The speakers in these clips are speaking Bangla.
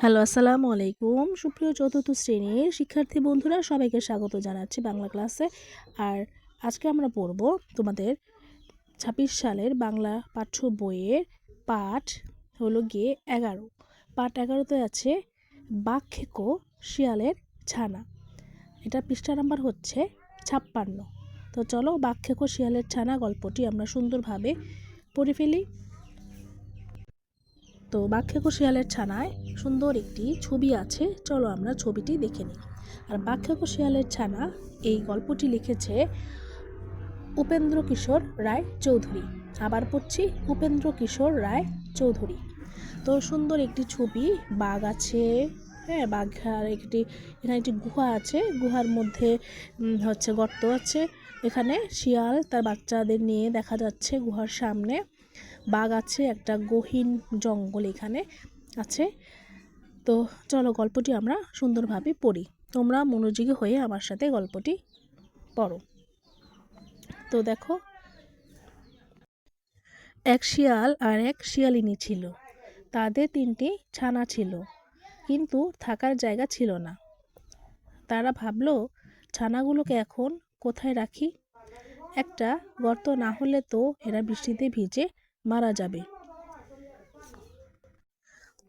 হ্যালো, আসসালামু আলাইকুম। সুপ্রিয় চতুর্থ শ্রেণির শিক্ষার্থী বন্ধুরা, সবাইকে স্বাগত জানাচ্ছি বাংলা ক্লাসে। আর আজকে আমরা পড়ব তোমাদের ছাব্বিশ সালের বাংলা পাঠ্য বইয়ের পাঠ হলো গিয়ে এগারো। পাঠ এগারোতে আছে বাঘ খেকো শিয়ালের ছানা। এটা পৃষ্ঠা নাম্বার হচ্ছে ছাপ্পান্ন। তো চলো বাঘ খেকো শিয়ালের ছানা গল্পটি আমরা সুন্দরভাবে পড়ে ফেলি। তো বাঘ্যেকো শিয়ালের ছানায় সুন্দর একটি ছবি আছে। চলো আমরা ছবিটি দেখে নিই। আর বাঘ্যেকো শিয়ালের ছানা, এই গল্পটি লিখেছে উপেন্দ্র কিশোর রায় চৌধুরী। আবার পড়ছি উপেন্দ্র কিশোর রায় চৌধুরী। তো সুন্দর একটি ছবি, বাঘ আছে হ্যাঁ বাঘার একটি, এখানে একটি গুহা আছে। গুহার মধ্যে হচ্ছে গর্ত আছে। এখানে শিয়াল তার বাচ্চাদের নিয়ে দেখা যাচ্ছে গুহার সামনে। বাঘ আছে, একটা গহীন জঙ্গল এখানে আছে। তো চলো গল্পটি আমরা সুন্দরভাবে পড়ি। তোমরা মনোযোগী হয়ে আমার সাথে গল্পটি পড়ো। তো দেখো, এক শিয়াল আর এক শিয়ালিনী ছিল। তাদের তিনটি ছানা ছিল, কিন্তু থাকার জায়গা ছিল না। তারা ভাবলো, ছানাগুলোকে এখন কোথায় রাখি? একটা গর্ত না হলে তো এরা বৃষ্টিতে ভিজে মারা যাবে।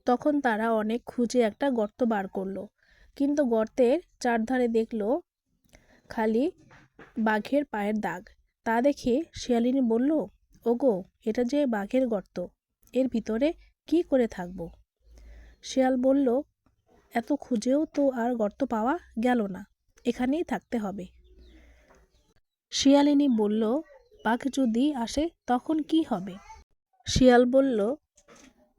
তখন তারা অনেক খুঁজে একটা গর্ত বার করল। কিন্তু গর্তের চারধারে দেখল খালি বাঘের পায়ের দাগ। তা দেখে শিয়ালিনী বলল, ওগো, এটা যে বাঘের গর্ত, এর ভিতরে কি করে থাকব? শিয়াল বলল, এত খুঁজেও তো আর গর্ত পাওয়া গেল না, এখানেই থাকতে হবে। শিয়ালিনী বলল, বাঘ যদি আসে তখন কি হবে? শিয়াল বলল,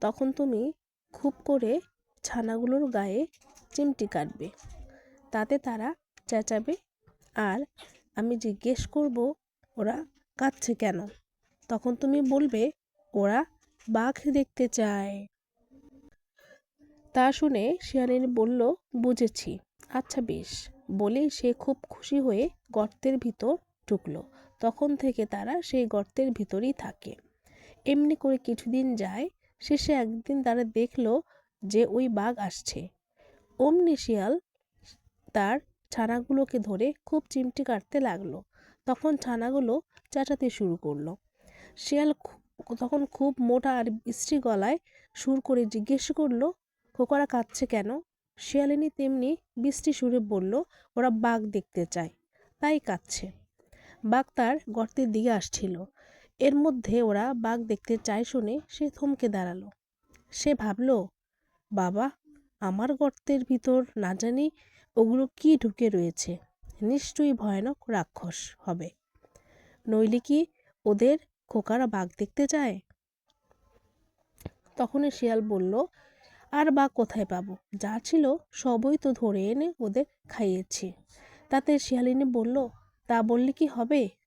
তখন তুমি খুব করে ছানাগুলোর গায়ে চিমটি কাটবে। তাতে তারা চেঁচাবে আর আমি জিজ্ঞেস করব, ওরা কাঁদছে কেন? তখন তুমি বলবে, ওরা বাঘ দেখতে চায়। তা শুনে শিয়ালিনী বলল, বুঝেছি। আচ্ছা বেশ। বলেই সে খুব খুশি হয়ে গর্তের ভিতর ঢুকলো। তখন থেকে তারা সেই গর্তের ভিতরেই থাকে। এমনি করে কিছুদিন যায়, শেষে একদিন তারা দেখল যে ওই বাঘ আসছে। অমনি শিয়াল তার ছানাগুলোকে ধরে খুব চিমটি কাটতে লাগল। তখন ছানাগুলো চেঁচাতে শুরু করল। শিয়াল তখন খুব মোটা আর বিশ্রী গলায় সুর করে জিজ্ঞেস করল, খোকারা কাঁদছে কেন? শিয়ালিনী তেমনি বৃষ্টি সুরে বলল, ওরা বাঘ দেখতে চায়, তাই কাঁদছে। বাঘ তার গর্তের দিকে আসছিল। এর মধ্যে ওরা বাঘ দেখতে চায় শুনে সে থমকে দাঁড়াল। সে ভাবল, বাবা, আমার গর্তের ভিতর না জানি ওগুলো কি ঢুকে রয়েছে। নিশ্চয়ই ভয়ানক রাক্ষস হবে। নইলে কি ওদের খোকারা বাঘ দেখতে চায়? তখনই শিয়াল বলল, আর বাঘ কোথায় পাবো? যা ছিল সবই তো ধরে এনে ওদের খাইয়েছি। তাতে শিয়ালিনী বলল, তা বললে কি হবে?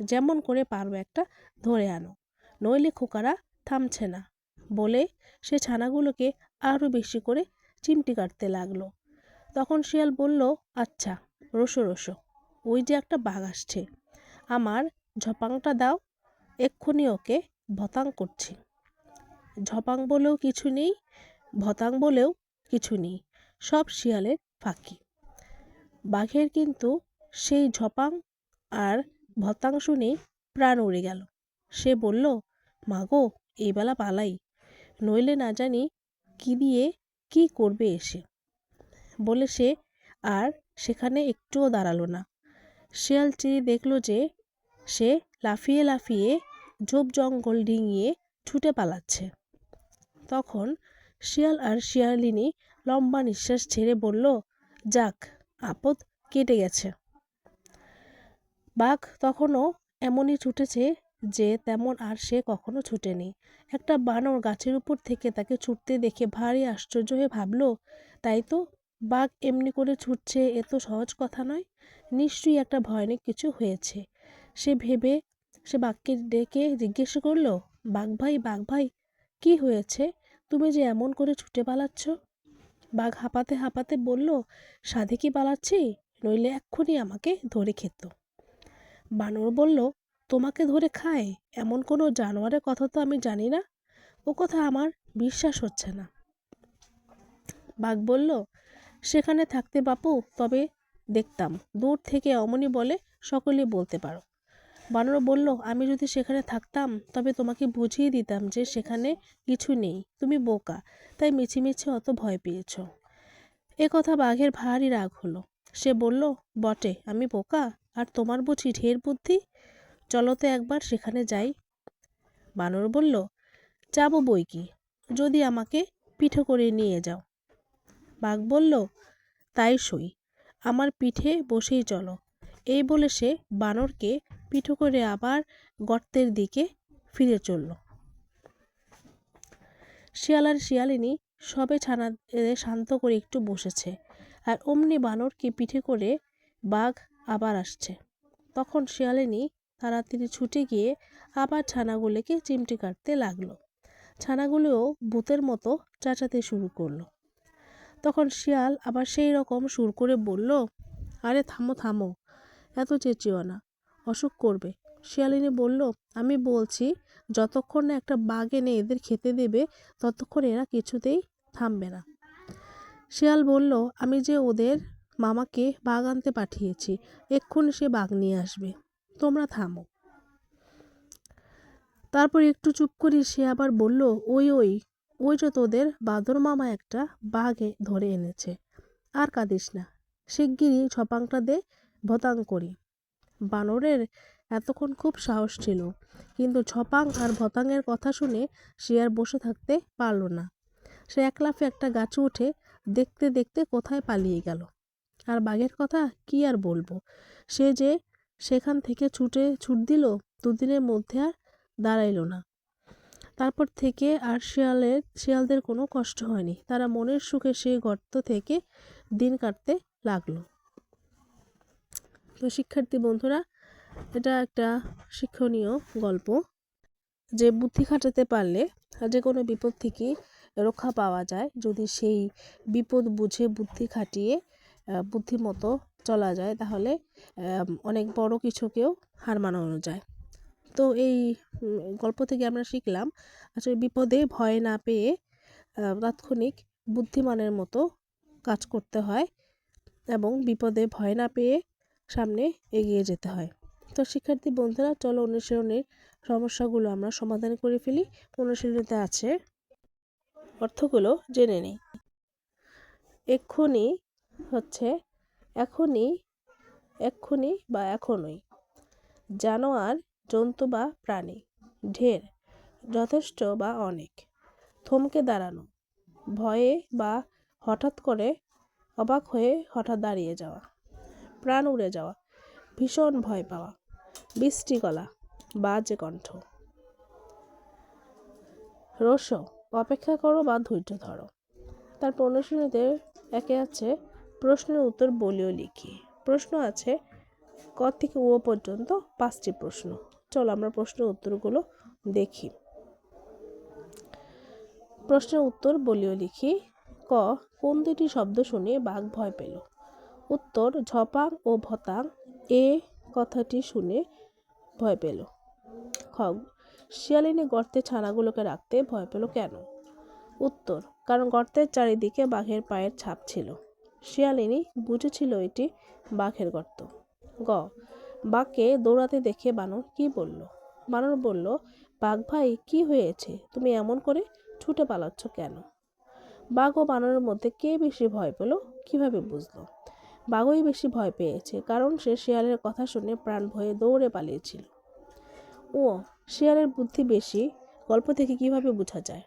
যেমন করে পারো একটা ধরে আনো। নইলে খোকারা থামছে না বলে সে ছানাগুলোকে আরও বেশি করে চিমটি কাটতে লাগল। তখন শিয়াল বলল আচ্ছা রসো রসো, ওই যে একটা বাঘ আসছে। আমার ঝপাংটা দাও, এক্ষুনি ওকে ভতাং করছি। ঝপাং বলেও কিছু নেই, ভতাং বলেও কিছু নেই, সব শিয়ালের ফাঁকি। বাঘের কিন্তু সেই ঝপাং আর ভতাং শুনে প্রাণ উড়ে গেল। সে বলল মাগো এই বেলা পালাই। নইলে না জানি কি দিয়ে কি করবে এসে। বলে সে, আর সেখানে একটুও দাঁড়াল না। শিয়াল চেয়ে দেখল যে সে লাফিয়ে লাফিয়ে ঝোপ জঙ্গল ডিঙিয়ে ছুটে পালাচ্ছে। তখন শিয়াল আর শিয়ালিনী লম্বা নিঃশ্বাস ছেড়ে বলল, যাক, আপদ কেটে গেছে। বাঘ তখনও এমনই ছুটেছে যে তেমন আর সে কখনো ছুটেনি। একটা বানর গাছের উপর থেকে তাকে ছুটতে দেখে ভারী আশ্চর্য হয়ে ভাবলো, তাই তো? বাঘ এমনি করে ছুটছে এ তো সহজ কথা নয়। নিশ্চয়ই একটা ভয়ানক কিছু হয়েছে। সে ভেবে সে বাঘকে ডেকে জিজ্ঞেস করল, বাঘ ভাই বাঘ ভাই, কি হয়েছে? তুমি যে এমন করে ছুটে পালাচ্ছ? বাঘ হাঁপাতে হাঁপাতে বলল, সাধে কি পালাচ্ছি? নইলে এক্ষুনি আমাকে ধরে খেত। বানর বলল, তোমাকে ধরে খায়? এমন কোনো জানোয়ারের কথা তো আমি জানি না। ও কথা আমার বিশ্বাস হচ্ছে না। বাঘ বলল, সেখানে থাকতে বাপু, তবে দেখতাম। দূর থেকে অমনি বলে সকলেই বলতে পারো। বানর বলল, আমি যদি সেখানে থাকতাম, তবে তোমাকে বুঝিয়ে দিতাম যে সেখানে কিছু নেই। তুমি বোকা, তাই মিছিমিছি অত ভয় পেয়েছ। এ কথা বাঘের ভারী রাগ হলো। সে বলল, বটে, আমি বোকা? আর তোমার বুঝি ঢের বুদ্ধি? চলো তো একবার সেখানে যাই। বানর বলল, যাব বই কি? যদি আমাকে পিঠে করে নিয়ে যাও। বাঘ বলল, তাই সই। আমার পিঠে বসেই চলো। এই বলে সে বানরকে পিঠো করে আবার গর্তের দিকে ফিরে চলল। শিয়াল আর শিয়ালিনী সবে ছানা শান্ত করে একটু বসেছে। আর অমনি বানরকে পিঠে করে বাঘ আবার আসছে। তখন শিয়ালিনী তাড়াতাড়ি ছুটে গিয়ে আবার ছানাগুলোকে চিমটি কাটতে লাগল। ছানাগুলোও ভূতের মতো চাচাতে শুরু করল। তখন শিয়াল আবার সেই রকম সুর করে বলল, আরে থামো থামো, এত চেঁচিও না, অসুখ করবে। শিয়ালিনী বলল, আমি বলছি, যতক্ষণ না একটা বাঘ এনে এদের খেতে দেবে, ততক্ষণ এরা কিছুতেই থামবে না। শিয়াল বলল, আমি যে ওদের মামাকে বাঘ আনতে পাঠিয়েছি। এক্ষুনি সে বাঘ নিয়ে আসবে। তোমরা থামো। তারপর একটু চুপ করে সে আবার বলল, ওই ওই ওই যে তোদের বাদর মামা একটা বাঘে ধরে এনেছে। আর কাঁদিস না, শিগগিরই ছপাংটা দে, ভতাং করি। বানরের এতক্ষণ খুব সাহস ছিল, কিন্তু ছপাং আর ভতাংয়ের কথা শুনে সে আর বসে থাকতে পারল না। সে এক লাফে একটা গাছে উঠে দেখতে দেখতে কোথায় পালিয়ে গেল। আর বাঘের কথা কি আর বলব? সে যে সেখান থেকে ছুটে, ছুট দিল, দুদিনের মধ্যে আর দাঁড়াইল না। তারপর থেকে আর শিয়ালের, শিয়ালদের কোনো কষ্ট হয়নি। তারা মনের সুখে সেই গর্ত থেকে দিন কাটতে লাগল। তো শিক্ষার্থী বন্ধুরা, এটা একটা শিক্ষণীয় গল্প। যে বুদ্ধি খাটাতে পারলে যে কোনো বিপদ থেকে রক্ষা পাওয়া যায়, যদি সেই বিপদ বুঝে বুদ্ধি খাটিয়ে বুদ্ধিমতো চলা যায়, তাহলে অনেক বড় কিছুকেও হার মানানো যায়। তো এই গল্প থেকে আমরা শিখলাম, আসলে বিপদে ভয় না পেয়ে তাৎক্ষণিক বুদ্ধিমানের মতো কাজ করতে হয় এবং বিপদে ভয় না পেয়ে সামনে এগিয়ে যেতে হয়। তো শিক্ষার্থী বন্ধুরা, চলো অনুশীলনের সমস্যাগুলো আমরা সমাধান করে ফেলি। অনুশীলনীতে আছে অর্থগুলো জেনে নিই। এক্ষুনি হচ্ছে এখনই, এক্ষুনি বা এখনই। জানোয়ার, জন্তু বা প্রাণী, ঢের, যথেষ্ট বা অনেক। থমকে দাঁড়ানো, ভয়ে বা হঠাৎ করে অবাক হয়ে হঠাৎ দাঁড়িয়ে যাওয়া, প্রাণ উড়ে যাওয়া, ভীষণ ভয় পাওয়া, বৃষ্টি গলা, বাজে কণ্ঠ। রস অপেক্ষা করো বা ধৈর্য ধরো। তার অনুশীলনীতে একে আছে প্রশ্নের উত্তর বলিও লিখি। প্রশ্ন আছে, ক থেকে ও পর্যন্ত পাঁচটি প্রশ্ন। চলো আমরা প্রশ্নের উত্তরগুলো দেখি। প্রশ্নের উত্তর বলিও লিখি, ক, কোন দুটি শব্দ শুনে বাঘ ভয় পেল? উত্তর, ঝপাং ও ভতাং, এ কথাটি শুনে ভয় পেল। খ, শিয়ালিনী গর্তে ছানাগুলোকে রাখতে ভয় পেল কেন? উত্তর, কারণ গর্তের চারিদিকে বাঘের পায়ের ছাপ ছিল। শিয়ালিনী বুঝেছিল এটি বাঘের গর্ত। গ, বাঘকে দৌড়াতে দেখে বানর কি বলল? বানর বলল, বাঘ ভাই, কি হয়েছে? তুমি এমন করে ছুটে পালাচ্ছ কেন? বাঘ ও বানরের মধ্যে কে বেশি ভয় পেল, কীভাবে বুঝলো? বাঘই বেশি ভয় পেয়েছে, কারণ সে শিয়ালের কথা শুনে প্রাণ ভয়ে দৌড়ে পালিয়েছিল। ও শিয়ালের বুদ্ধি বেশি, গল্প থেকে কীভাবে বোঝা যায়?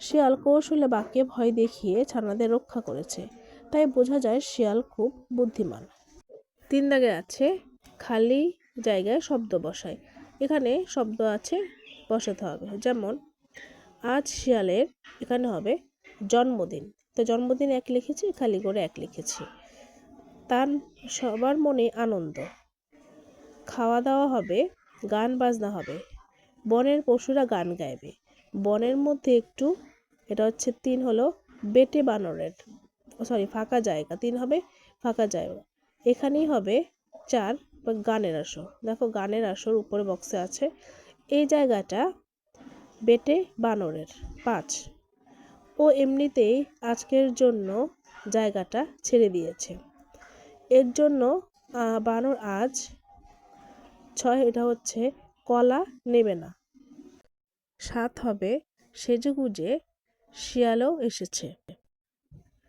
শিয়াল কৌশলে বাঘকে ভয় দেখিয়ে ছানাদের রক্ষা করেছে। তাই বোঝা যায় শিয়াল খুব বুদ্ধিমান। তিন দাগে আছে খালি জায়গায় শব্দ বসায় এখানে শব্দ আছে বসাতে হবে। যেমন, আজ শিয়ালের এখানে হবে জন্মদিন। তো জন্মদিন এক লিখেছি, খালি করে এক লিখেছি। তার সবার মনে আনন্দ। খাওয়া দাওয়া হবে, গান বাজনা হবে। বনের পশুরা গান গাইবে। বনের মধ্যে একটু, এটা হচ্ছে তিন হলো বেটে বানরের। সরি ফাঁকা জায়গা, তিন হবে ফাঁকা জায়গা। এখানেই হবে চার বা গানের আসর। দেখো গানের আসর উপরে বক্সে আছে। এই জায়গাটা বেটে বানরের পাঁচ। ও এমনিতেই আজকের জন্য জায়গাটা ছেড়ে দিয়েছে। এর জন্য বানর আজ ছয়, এটা হচ্ছে কলা নেবে না। সাত হবে সেজেগুজে শিয়ালও এসেছে।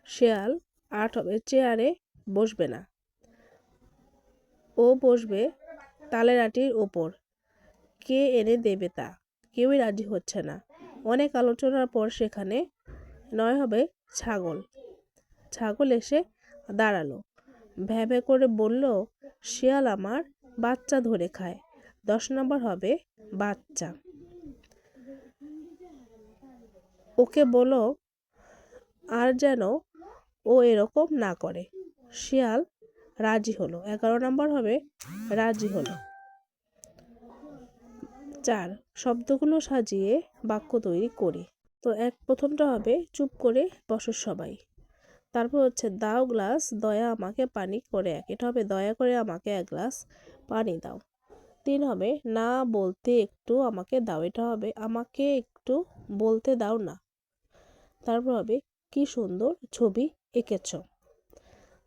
শিয়াল আট হবে, চেয়ারে বসবে না। ও বসবে তালের আটির ওপর। কে এনে দেবে তা? কেউই রাজি হচ্ছে না। অনেক আলোচনার পর সেখানে নয় হবে ছাগল। ছাগল এসে দাঁড়াল। ভ্যা ভ্যা করে বলল, শিয়াল আমার বাচ্চা ধরে খায়। দশ নম্বর হবে বাচ্চা। ওকে বলো, আর যেন ও এরকম না করে। শিয়াল রাজি হলো। এগারো নম্বর হবে, রাজি হলো। চার, শব্দগুলো সাজিয়ে বাক্য তৈরি করি। তো এক প্রথমটা হবে, চুপ করে বসো সবাই। তারপর হচ্ছে, দাও গ্লাস, দয়া আমাকে পানি করে এক। এটা হবে, দয়া করে আমাকে এক গ্লাস পানি দাও। তিন হবে, না বলতে একটু আমাকে দাও। এটা হবে, আমাকে একটু বলতে দাও না। তারপর হবে, কি সুন্দর ছবি এঁকেছ।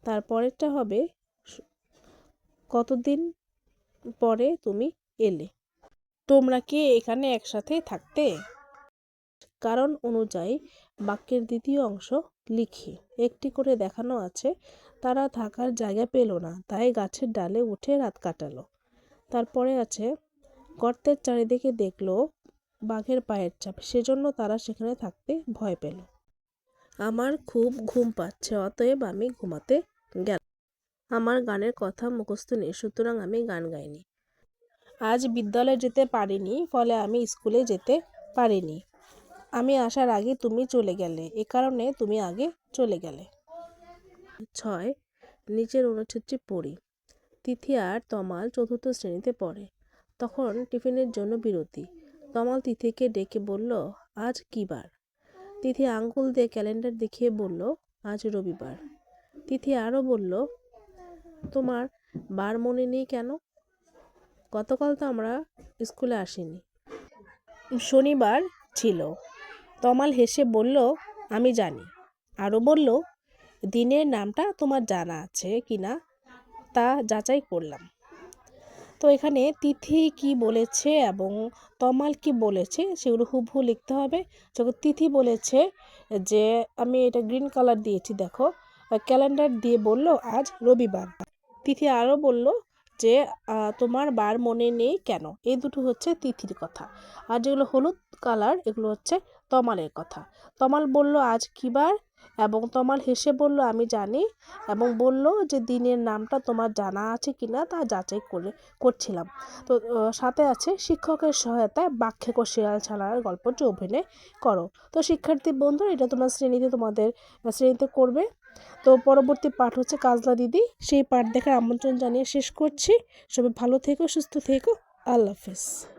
তারপরেরটা হবে কতদিন পরে তুমি এলে? তোমরা কি এখানে একসাথে থাকতে? কারণ অনুযায়ী বাক্যের দ্বিতীয় অংশ লিখি। একটি করে দেখানো আছে, তারা থাকার জায়গা পেল না, তাই গাছের ডালে উঠে রাত কাটালো। তারপরে আছে, গর্তের চারিদিকে দেখল বাঘের পায়ের চাপ, সেজন্য তারা সেখানে থাকতে ভয় পেল। আমার খুব ঘুম পাচ্ছে, অতএব আমি ঘুমাতে গেলাম। আমার গানের কথা মুখস্থ নেই, সুতরাং আমি গান গাইনি। আজ বিদ্যালয়ে যেতে পারিনি, ফলে আমি স্কুলে যেতে পারিনি। আমি আসার আগে তুমি চলে গেলে, এ কারণে তুমি আগে চলে গেলে। ছয়, নিচের অনুচ্ছেদটি পড়ি। তিথি আর তমাল চতুর্থ শ্রেণীতে পড়ে। তখন টিফিনের জন্য বিরতি। তমাল তিথিকে ডেকে বলল, আজ কী বার? তিথি আঙ্গুল দিয়ে ক্যালেন্ডার দেখিয়ে বলল, আজ রবিবার। তিথি আরও বলল, তোমার বার মনে নেই কেন? গতকাল তো আমরা স্কুলে আসিনি। শনিবার ছিল। তমাল হেসে বলল, আমি জানি। আরও বলল, দিনের নামটা তোমার জানা আছে কি না তা যাচাই করলাম। তো এখানে তিথি কি বলেছে এবং তমাল কি বলেছে সেগুলো হুবহু লিখতে হবে। যখন তিথি বলেছে যে, আমি এটা গ্রিন কালার দিয়েছি, দেখো ক্যালেন্ডার দিয়ে বলল আজ রবিবার। তিথি আরও বলল যে তোমার বার মনে নেই কেন? এই দুটো হচ্ছে তিথির কথা। আর যেগুলো হলুদ কালার এগুলো হচ্ছে তমালের কথা। তমাল বলল আজ কী বার? এবং তমাল হেসে বলল, আমি জানি। এবং বলল যে, দিনের নামটা তোমার জানা আছে কি না তা যাচাই করে, করছিলাম। তো সাথে আছে শিক্ষকের সহায়তায় বাক্যে কো শেয়াল ছাড়ার গল্পটি অভিনয় করো। তো, শিক্ষার্থী বন্ধু এটা তোমার শ্রেণীতে তোমাদের শ্রেণীতে করবে। তো, পরবর্তী পাঠ হচ্ছে কাজলা দিদি। সেই পাঠ দেখার আমন্ত্রণ জানিয়ে শেষ করছি। সবাই ভালো থেকো, সুস্থ থেকো। আল্লাহ হাফেজ।